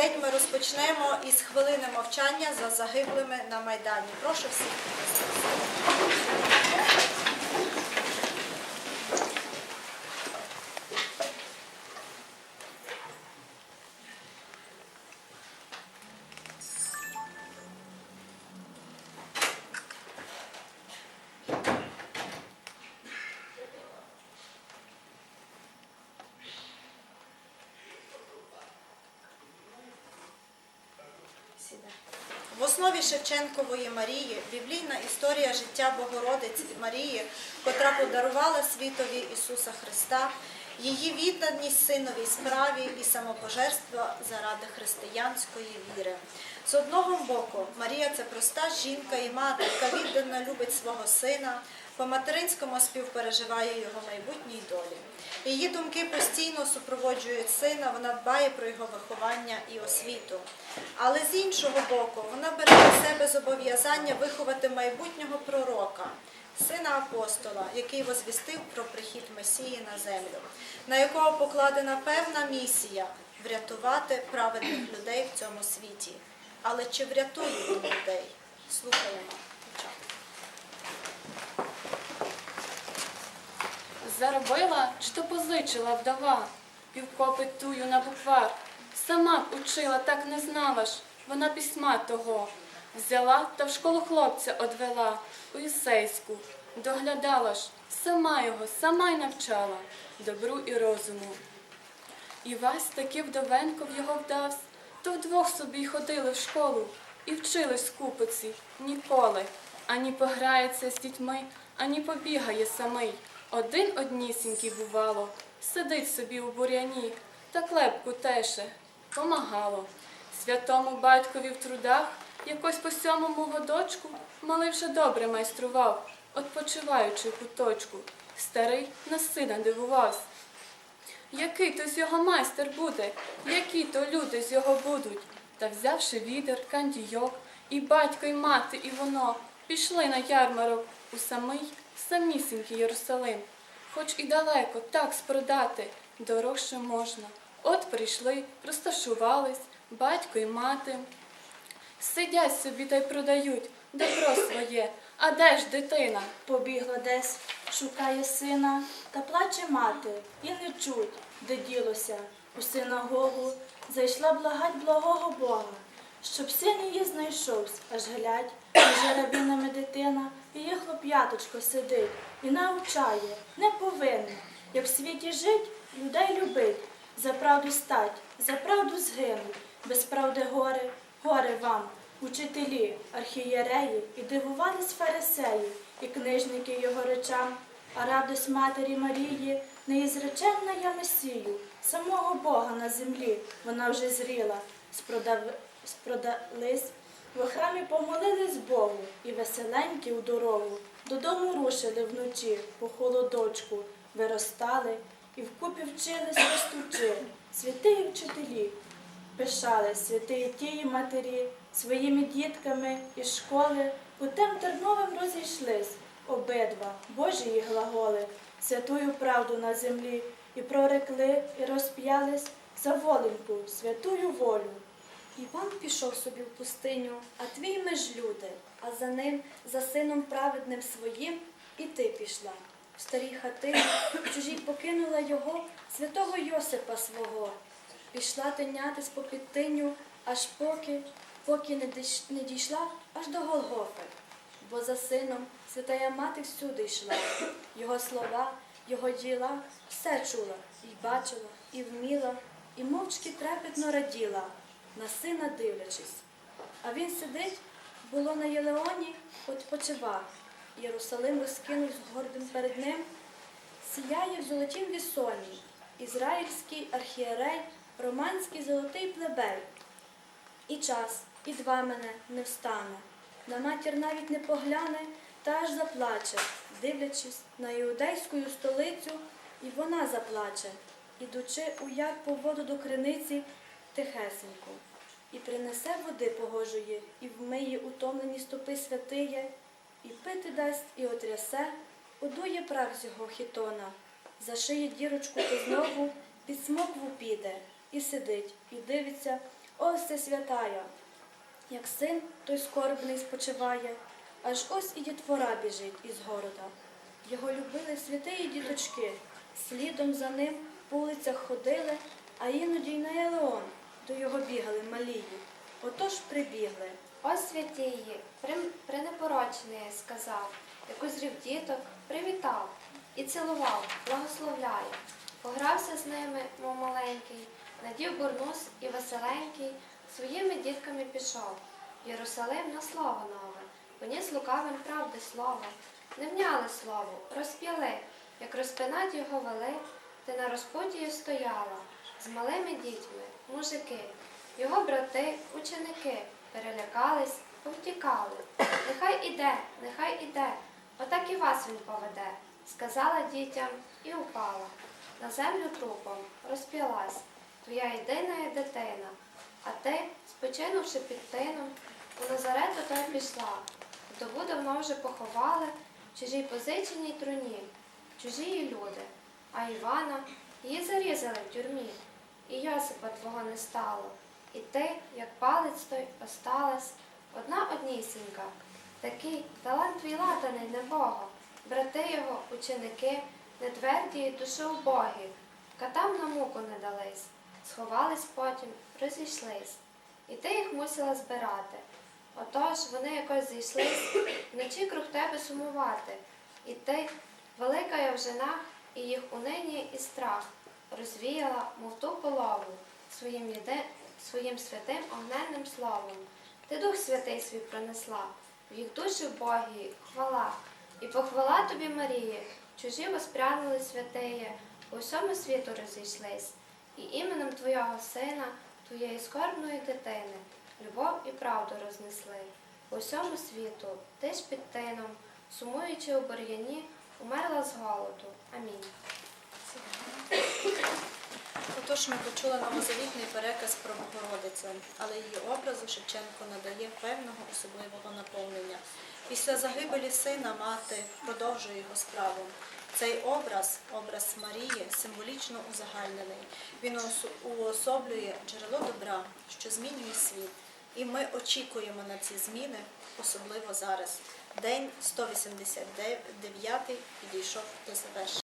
день ми розпочнемо із хвилини мовчання за загиблими на Майдані. Прошу всіх. Основі Шевченкової Марії біблійна історія життя Богородиці Марії, котра подарувала світові Ісуса Христа, її відданість синовій справі і самопожертва заради християнської віри. З одного боку, Марія це проста жінка і мати, яка віддано любить свого сина, по материнському співпереживає його майбутній долі. Її думки постійно супроводжують сина, вона дбає про його виховання і освіту. Але з іншого боку, вона бере на себе зобов'язання виховати майбутнього пророка, сина апостола, який возвістив про прихід Месії на землю, на якого покладена певна місія врятувати праведних людей в цьому світі. Але чи врятує він людей? Слухаємо. Заробила, що позичила вдова, півкопи тую на буквар. Сама б учила, так не знала ж, вона письма того. Взяла та в школу хлопця одвела, у Ісейську, доглядала ж, сама його, сама й навчала, добру і розуму. І Вась таки вдовенко в його вдавсь, то вдвох собі й ходили в школу і вчились скупиці ніколи. Ані пограється з дітьми, ані побігає самий. Один однісінький бувало, сидить собі у буряні, та клепку теше, помагало. Святому батькові в трудах, якось по сьомому годочку, малий вже добре майстрував, odpoczywaючи куточку. Старий на сина дивувався. Який то з його майстер буде, які то люди з його будуть. Та взявши відер, кандійок, і батько, і мати, і воно, пішли на ярмарок у самий самісінький Єрусалим. Хоч і далеко так спродати, дорожче можна. От прийшли, розташувались, батько і мати. Сидять собі та й продають добро своє, а де ж дитина? Побігла десь, шукає сина, та плаче мати, і не чуть, де ділося. У синагогу зайшла благать благого Бога, щоб син її знайшовсь, аж глядь, між рабінами дитина, її хлоп'яточко сидить і навчає, не повинна, як в світі жить, людей любить, за правду стать, за правду згинуть, без правди горе, горе вам. Учителі, архієреї і дивувались фарисеї, і книжники його речам, а радость Матері Марії неізреченна я Месію, самого Бога на землі, вона вже зріла, спродав... спродались, в храмі помолились Богу, і веселенькі у дорогу, додому рушили вночі, по холодочку, виростали, і вкупі вчились ростучи, святиї вчителі, пишали святиї тії матері своїми дітками із школи, путем терновим розійшлись обидва, Божії глаголи, святую правду на землі, і прорекли, і розп'ялись за воленьку, святую волю. Іван пішов собі в пустиню, а твій меж люди, а за ним, за сином праведним своїм, і ти пішла. В старій хатині, чужій покинула його, святого Йосипа свого. Пішла тинятись по підтиню, аж поки, поки не дійшла аж до Голгофи. Бо за сином святая мати всюди йшла. Його слова, його діла, все чула, і бачила, і вміла, і мовчки трепетно раділа, на сина дивлячись. А він сидить, було на Єлеоні, відпочивав. Єрусалим розкинувся гордим перед ним, сіяє в золотім вісоні, ізраїльський архієрей, романський золотий плебей. І час, і два мене не встане. На матір навіть не погляне, та аж заплаче, дивлячись на іудейську столицю, і вона заплаче, ідучи у яр по воду до криниці тихесенько, і принесе води погожої, і вмиє утомлені стопи святиє, і пити дасть, і отрясе, одує прах з його хітона, зашиє дірочку, знову під смокву піде, і сидить, і дивиться ось це святая. Як син, той скорбний спочиває, аж ось і дітвора біжить із города. Його любили святиї діточки, слідом за ним по вулицях ходили, а іноді й на Елеон до його бігали малії. Отож прибігли. Ось святії, пренепорочний сказав, як узрів діток, привітав і цілував, благословляє. Погрався з ними, мов маленький, надів бурнус і веселенький, своїми дітками пішов. Єрусалим на слово нове, поніс лукавим правди слово. Не вняли слову, розп'яли, як розпинать його вели, ти на розпутії стояла з малими дітьми, мужики, його брати, ученики перелякались, повтікали. Нехай іде, нехай іде, отак і вас він поведе, сказала дітям і упала. На землю трупом розп'ялась твоя єдина дитина, а ти, спочинувши під тином, у Назарету той пішла. Вдову давно вже поховали в чужій позиченій труні, чужі люди, а Івана її зарізали в тюрмі, і Йосипа твого не стало. І ти, як палець той, осталась, одна однісінька. Такий талант твій ладаний небого, брати його, ученики, нетверді душеубогі, катам на муку не дались, сховались потім, розійшлись. І ти їх мусила збирати. Отож вони якось зійшлись, вночі круг тебе сумувати. І ти, велика я в женах, і їх унині і страх, розвіяла, мов ту полову, своїм, єди, своїм святим огненним словом. Ти Дух Святий свій принесла, в їх душі Богі, хвала. І похвала тобі, Марії, чужі воспрянули святиє, у всьому світу розійшлись, і іменем Твого Сина, Твоєї скорбної дитини, любов і правду рознесли. У всьому світу, ти ж під тином, сумуючи у бур'яні, умерла з голоду. Амінь. Отож ми почули новозавітний переказ про Богородицю, але її образу Шевченко надає певного особливого наповнення. Після загибелі сина мати продовжує його справу. Цей образ, образ Марії, символічно узагальнений. Він уособлює джерело добра, що змінює світ. І ми очікуємо на ці зміни, особливо зараз. День 189 підійшов до завершення.